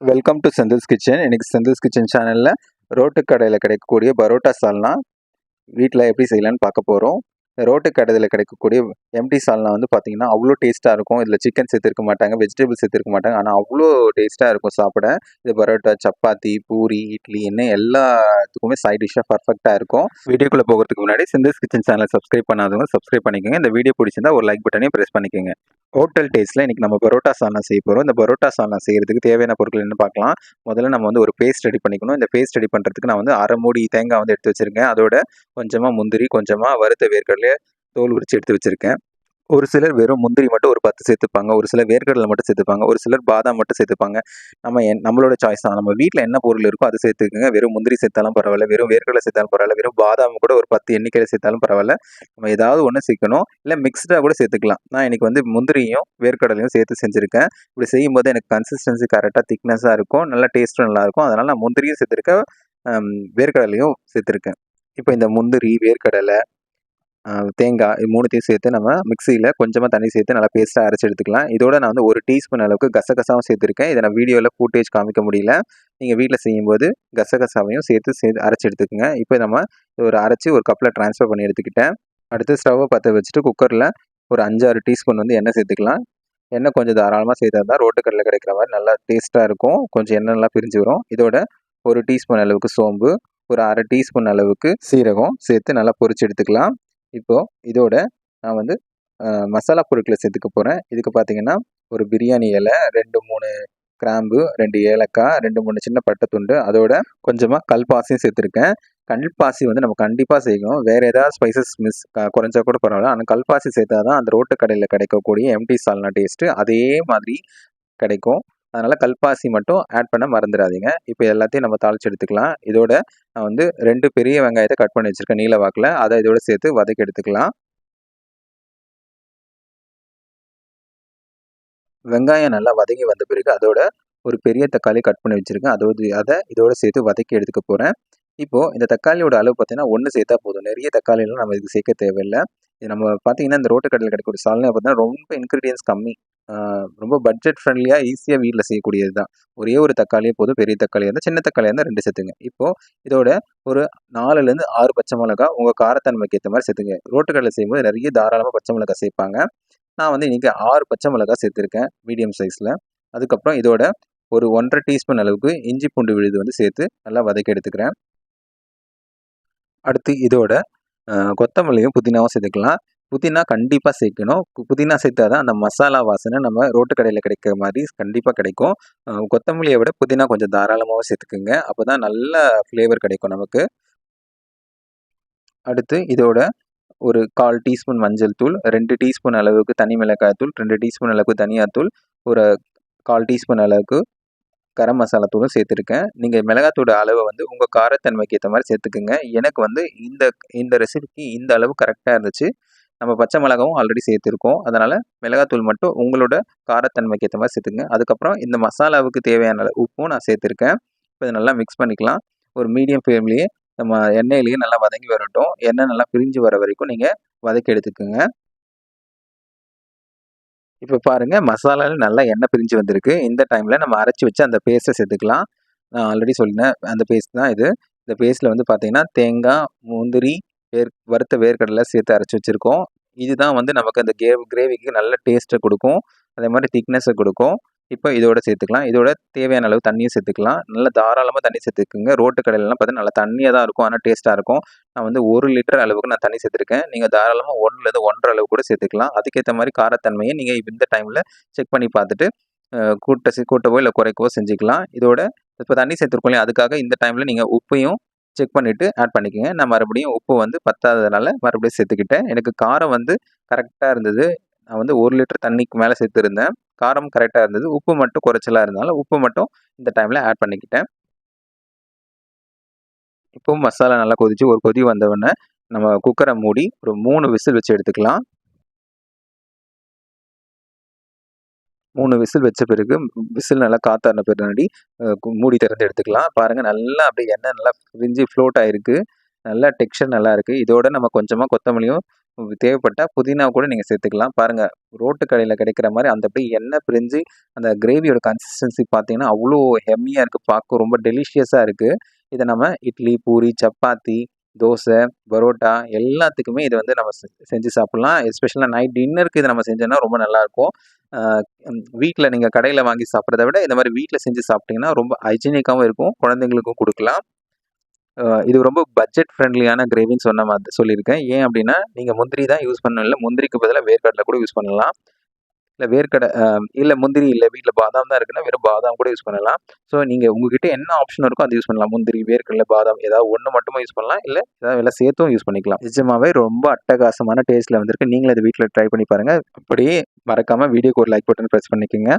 Welcome to Senthil's kitchen இன்னைக்கு Senthil's kitchen சேனலில் road கடையில் கிடைக்கக்கூடிய பரோட்டா சால்னா வீட்டில் எப்படி செய்யலாம்னு பார்க்க போகிறோம் ரோட்டு கடையில் கிடைக்கக்கூடிய எம்டி சால்னா வந்து பார்த்திங்கன்னா அவ்வளோ டேஸ்ட்டாக இருக்கும். இதில் சிக்கன் சேர்த்துருக்க மாட்டாங்க வெஜிடபிள் சேர்த்துருக்க மாட்டாங்க. ஆனால் அவ்வளோ டேஸ்ட்டாக இருக்கும் சாப்பிட. இது பரோட்டா சப்பாத்தி பூரி இட்லி என்ன எல்லாத்துக்குமே சைட் டிஷ்ஷாக பர்ஃபெக்டாக இருக்கும். வீடியோக்குள்ளே போகிறதுக்கு முன்னாடி செந்தில்ஸ் கிச்சன் சேனலை சப்ஸ்கிரைப் பண்ணாதவங்க சப்ஸ்கிரைப் பண்ணிக்கோங்க. இந்த வீடியோ பிடிச்சிருந்தா ஒரு லைக் பட்டனையும் ப்ரெஸ் பண்ணிக்கோங்க. ஹோட்டல் டேஸ்ட்டில் இன்றைக்கி நம்ம பரோட்டா சால்னா செய்ய போகிறோம் இந்த பரோட்டா சால்னா செய்கிறதுக்கு தேவையான பொருட்கள் என்ன பார்க்கலாம். முதல்ல நம்ம வந்து ஒரு பேஸ்ட் ரெடி பண்ணிக்கணும். இந்த பேஸ்ட் ரெடி பண்ணுறதுக்கு நான் வந்து அரை மூடி தேங்காய் வந்து எடுத்து வச்சுருக்கேன். அதோட கொஞ்சமாக முந்திரி கொஞ்சமாக வறுத்த வேர்க்கடலையே தோல் உரிச்சு எடுத்து வச்சுருக்கேன். ஒரு சிலர் வெறும் முந்திரி மட்டும் ஒரு பத்து சேர்த்துப்பாங்க ஒரு சிலர் வேர்க்கடலை மட்டும் சேர்த்துப்பாங்க ஒரு சிலர் பாதாம் மட்டும் சேர்த்துப்பாங்க. நம்ம என் நம்மளோட சாய்ஸ் தான். நம்ம வீட்டில் என்ன பொருள் இருக்கோ அது சேர்த்துக்குங்க. வெறும் முந்திரி சேர்த்தாலும் பரவாயில்ல வெறும் வேர்க்கடலை சேர்த்தாலும் பரவாயில்ல வெறும் பாதாம் கூட ஒரு பத்து எண்ணிக்கையில் சேர்த்தாலும் பரவாயில்ல. நம்ம ஏதாவது ஒன்று சேர்க்கணும். இல்லை மிக்ஸ்டாக கூட சேர்த்துக்கலாம். நான் இன்னைக்கு வந்து முந்திரியும் வேர்க்கடலையும் சேர்த்து செஞ்சுருக்கேன். இப்படி செய்யும்போது எனக்கு கன்சிஸ்டன்சி கரெக்டாக திக்னஸாக இருக்கும். நல்லா டேஸ்ட்டும் நல்லாயிருக்கும் அதனால் நான் முந்திரியும் சேர்த்துருக்கேன். வேர்க்கடலையும் சேர்த்துருக்கேன். இப்போ இந்த முந்திரி வேர்க்கடலை தேங்காய் இது மூணுத்தையும் சேர்த்து நம்ம மிக்சியில் கொஞ்சமாக தண்ணி சேர்த்து நல்லா பேஸ்ட்டாக அரைச்சி எடுத்துக்கலாம். இதோட நான் வந்து ஒரு டீஸ்பூன் அளவுக்கு கசகசாவும் சேர்த்துருக்கேன். இதை நான் வீடியோவில் ஃபூட்டேஜ் காமிக்க முடியல. நீங்கள் வீட்டில் செய்யும்போது கசகசாவையும் சேர்த்து சேர்த்து அரைச்சி எடுத்துக்கோங்க. இப்போ நம்ம ஒரு அரைச்சி ஒரு கப்பில் ட்ரான்ஸ்ஃபர் பண்ணி எடுத்துக்கிட்டேன். அடுத்து ஸ்டவ்வை பற்ற வச்சுட்டு குக்கரில் ஒரு அஞ்சாறு டீஸ்பூன் வந்து எண்ணெய் சேர்த்துக்கலாம். எண்ணெய் கொஞ்சம் தாராளமாக சேர்த்தா தான் ரோட்டு கிடைக்கிற மாதிரி நல்லா டேஸ்ட்டாக இருக்கும். கொஞ்சம் எண்ணெய் நல்லா பிரிஞ்சு வரும். இதோட ஒரு டீஸ்பூன் அளவுக்கு சோம்பு ஒரு அரை டீஸ்பூன் அளவுக்கு சீரகம் சேர்த்து நல்லா பொரிச்சு எடுத்துக்கலாம். இப்போது இதோட நான் வந்து மசாலா பொருட்களை சேர்த்துக்க போகிறேன் இதுக்கு பார்த்தீங்கன்னா ஒரு பிரியாணி இலை ரெண்டு மூணு கிராம்பு ரெண்டு ஏலக்காய் ரெண்டு மூணு சின்ன பட்டை துண்டு அதோட கொஞ்சமாக கல்பாசியும் சேர்த்துருக்கேன். கல்பாசி வந்து நம்ம கண்டிப்பாக செய்யணும். வேறு ஏதாவது ஸ்பைசஸ் மிஸ் குறைஞ்சா கூட பரவாயில்ல. ஆனால் கல்பாசி சேர்த்தா தான் அந்த ரோட்டு கடையில் கிடைக்கக்கூடிய எம்டி சால்னா டேஸ்ட்டு அதே மாதிரி கிடைக்கும். அதனால் கல்பாசி மட்டும் ஆட் பண்ண மறந்துடாதீங்க. இப்போ எல்லாத்தையும் நம்ம தாளிச்சு எடுத்துக்கலாம். இதோட நான் வந்து ரெண்டு பெரிய வெங்காயத்தை கட் பண்ணி வச்சுருக்கேன். நீல வாக்கில். அதை இதோட சேர்த்து வதக்கி எடுத்துக்கலாம். வெங்காயம் நல்லா வதங்கி வந்த பிறகு அதோட ஒரு பெரிய தக்காளி கட் பண்ணி வச்சுருக்கேன். அதோடு அதை இதோட சேர்த்து வதக்கி எடுத்துக்க போகிறேன் இப்போது இந்த தக்காளியோட அளவு பார்த்தீங்கன்னா ஒன்று சேர்த்தா போதும். நிறைய தக்காளிலாம் நம்ம இதுக்கு சேர்க்க தேவையில்லை. இது நம்ம பார்த்தீங்கன்னா இந்த ரோட்டு கடையில் கிடைக்கக்கூடிய சால்னா பார்த்தீங்கன்னா ரொம்ப இன்க்ரீடியன்ஸ் கம்மி. ரொம்ப பட்ஜெட் ஃப்ரெண்ட்லியாக ஈஸியாக வீட்டில் செய்யக்கூடியது தான். ஒரே ஒரு தக்காளியே போதும் பெரிய தக்காளியாக இருந்தால் சின்ன தக்காளியாக இருந்தால் ரெண்டு சேர்த்துங்க. இப்போது இதோட ஒரு நாலுலேருந்து ஆறு பச்சை மிளகா உங்கள் காரத்தன்மைக்கு ஏற்ற மாதிரி சேர்த்துங்க. ரோட்டு கடையில் செய்யும்போது நிறைய தாராளமாக பச்சை மிளகா சேர்ப்பாங்க. நான் வந்து இன்றைக்கி ஆறு பச்சை மிளகா சேர்த்துருக்கேன் மீடியம் சைஸில் அதுக்கப்புறம் இதோட ஒரு ஒன்றரை டீஸ்பூன் அளவுக்கு இஞ்சி பூண்டு விழுது வந்து சேர்த்து நல்லா வதக்கி எடுத்துக்கிறேன். அடுத்து இதோட கொத்தமல்லியும் புதினாவும் சேர்த்துக்கலாம். புதினா கண்டிப்பாக சேர்க்கணும். புதினா சேர்த்தா தான் அந்த மசாலா வாசனை நம்ம ரோட்டு கடையில் கிடைக்கிற மாதிரி கண்டிப்பாக கிடைக்கும். கொத்தமல்லியை விட புதினா கொஞ்சம் தாராளமாகவும் சேர்த்துக்குங்க. அப்போ தான் நல்ல ஃப்ளேவர் கிடைக்கும் நமக்கு. அடுத்து இதோட ஒரு கால் டீஸ்பூன் மஞ்சள் தூள் ரெண்டு டீஸ்பூன் அளவுக்கு தனி மிளகாய் தூள் ரெண்டு டீஸ்பூன் அளவுக்கு தனியாத்தூள் ஒரு கால் டீஸ்பூன் அளவுக்கு கரம் மசாலா தூளும் சேர்த்துருக்கேன். நீங்கள் மிளகாத்தூட அளவை வந்து உங்கள் காரத்தன்மைக்கு ஏற்ற மாதிரி சேர்த்துக்குங்க. எனக்கு வந்து இந்த இந்த ரெசிபிக்கு இந்த அளவு கரெக்டாக இருந்துச்சு. நம்ம பச்சை மிளகாவும் ஆல்ரெடி சேர்த்துருக்கோம். அதனால் மிளகாத்தூள் மட்டும் உங்களோட காரத்தன்மைக்கு ஏற்ற மாதிரி சேர்த்துக்குங்க. அதுக்கப்புறம் இந்த மசாலாவுக்கு தேவையான அளவு உப்பும் நான் சேர்த்துருக்கேன். இப்போ இதை நல்லா மிக்ஸ் பண்ணிக்கலாம். ஒரு மீடியம் ஃப்ளேம்லேயே நம்ம எண்ணெயிலேயே நல்லா வதங்கி வரட்டும். எண்ணெய் நல்லா பிரிஞ்சு வர வரைக்கும் நீங்கள் வதக்கி எடுத்துக்கோங்க. இப்போ பாருங்கள் மசாலாவில் நல்லா எண்ணெய் பிரிஞ்சு வந்திருக்கு. இந்த டைமில் நம்ம அரைச்சி வச்சு அந்த பேஸ்ட்டை சேர்த்துக்கலாம். நான் ஆல்ரெடி சொல்லினேன் அந்த பேஸ்ட் தான் இது. இந்த பேஸ்ட்டில் வந்து பார்த்தீங்கன்னா தேங்காய் முந்திரி வேர் வறுத்த வேர்க்கடலை சேர்த்து அரைச்சி வச்சுருக்கோம். இதுதான் வந்து நமக்கு அந்த கே கிரேவிக்கு நல்ல டேஸ்ட்டை கொடுக்கும். அதே மாதிரி திக்னஸை கொடுக்கும். இப்போ இதோட சேர்த்துக்கலாம். இதோட தேவையான அளவு தண்ணியும் சேர்த்துக்கலாம். நல்லா தாராளமாக தண்ணி சேர்த்துக்குங்க. ரோட்டு கடையிலலாம் பார்த்தீங்கன்னா நல்லா தண்ணியாக தான் இருக்கும். ஆனால் டேஸ்ட்டாக இருக்கும். நான் வந்து ஒரு லிட்டர் அளவுக்கு நான் தண்ணி சேர்த்துருக்கேன். நீங்கள் தாராளமாக ஒன்றுலேருந்து ஒன்றரை அளவு கூட சேர்த்துக்கலாம். அதுக்கேற்ற மாதிரி காரத்தன்மையை நீங்கள் இந்த டைமில் செக் பண்ணி பார்த்துட்டு கூட்ட கூட்டவோ இல்லை குறைக்கவோ செஞ்சுக்கலாம். இதோட இப்போ தண்ணி சேர்த்துருக்கோம் இல்லையா? அதுக்காக இந்த டைமில் நீங்கள் உப்பையும் செக் பண்ணிவிட்டு ஆட் பண்ணிக்கோங்க. நான் மறுபடியும் உப்பு வந்து பத்தாததுனால மறுபடியும் சேர்த்துக்கிட்டேன். எனக்கு காரம் வந்து கரெக்டாக இருந்தது. நான் வந்து ஒரு லிட்டர் தண்ணிக்கு மேலே சேர்த்துருந்தேன். காரம் கரெக்டாக இருந்தது. உப்பு மட்டும் குறைச்சலாக இருந்தாலும் உப்பு மட்டும் இந்த டைமில் ஆட் பண்ணிக்கிட்டேன். இப்போவும் மசாலா நல்லா கொதிச்சு ஒரு கொதி வந்தவுடனே நம்ம குக்கரை மூடி ஒரு மூணு விசில் வச்சு எடுத்துக்கலாம். மூணு விசில் வச்ச பிறகு விசில் நல்லா காத்தாடின பின்னாடி மூடி திறந்து எடுத்துக்கலாம். பாருங்கள் நல்லா அப்படியே எண்ணெய் நல்லா பிரிஞ்சு ஃப்ளோட் ஆகிருக்கு நல்லா டெக்ஸ்டர் நல்லா இருக்குது இதோட நம்ம கொஞ்சமாக கொத்தமல்லியும் தேவைப்பட்டால் புதினா கூட நீங்கள் சேர்த்துக்கலாம். பாருங்கள் ரோட்டு கடையில் கிடைக்கிற மாதிரி அந்த அப்படியே எண்ணெய் பிரிஞ்சு அந்த கிரேவியோட கன்சிஸ்டன்சி பார்த்தீங்கன்னா அவ்வளோ ஹெம்மியாக இருக்குது பார்க்க ரொம்ப டெலிஷியஸாக இருக்குது இதை நம்ம இட்லி பூரி சப்பாத்தி தோசை பரோட்டா எல்லாத்துக்குமே இது வந்து நம்ம செ- செஞ்சு சாப்பிட்லாம். எஸ்பெஷலாக நைட் டின்னருக்கு இதை நம்ம செஞ்சோன்னா ரொம்ப நல்லாயிருக்கும். வீட்டில் நீங்கள் கடையில் வாங்கி சாப்பிட்றத விட இந்த மாதிரி வீட்டில் செஞ்சு சாப்பிட்டிங்கன்னா ரொம்ப ஹைஜீனிக்காகவும் இருக்கும். குழந்தைங்களுக்கும் கொடுக்கலாம். இது ரொம்ப பட்ஜெட் ஃப்ரெண்ட்லியான கிரேவின்னு சொன்ன மாதிரி சொல்லியிருக்கேன். ஏன் அப்படின்னா நீங்கள் முந்திரி தான் யூஸ் பண்ணணும். இல்லை முந்திரிக்கு பதிலாக வேர்க்கடலை கூட யூஸ் பண்ணலாம். இல்லை வேர்க்கடை இல்லை முந்திரி இல்லை வீட்டில் பாதாம் தான் இருக்குன்னா வெறும் பாதாம் கூட யூஸ் பண்ணலாம். ஸோ நீங்கள் உங்ககிட்ட என்ன ஆப்ஷன் இருக்கோ அதை யூஸ் பண்ணலாம். முந்திரி வேர்க்கடலை பாதாம் ஏதாவது ஒன்று மட்டுமே யூஸ் பண்ணலாம். இல்லை ஏதாவது எல்லாம் சேர்த்தும் யூஸ் பண்ணிக்கலாம். நிஜமாவே ரொம்ப அட்டகாசமான டேஸ்ட்டில் வந்திருக்கு. நீங்களும் இதை வீட்டில் ட்ரை பண்ணி பாருங்கள் அப்படியே மறக்காமல் வீடியோக்கு ஒரு லைக் பட்டன் ப்ரெஸ் பண்ணிக்கோங்க.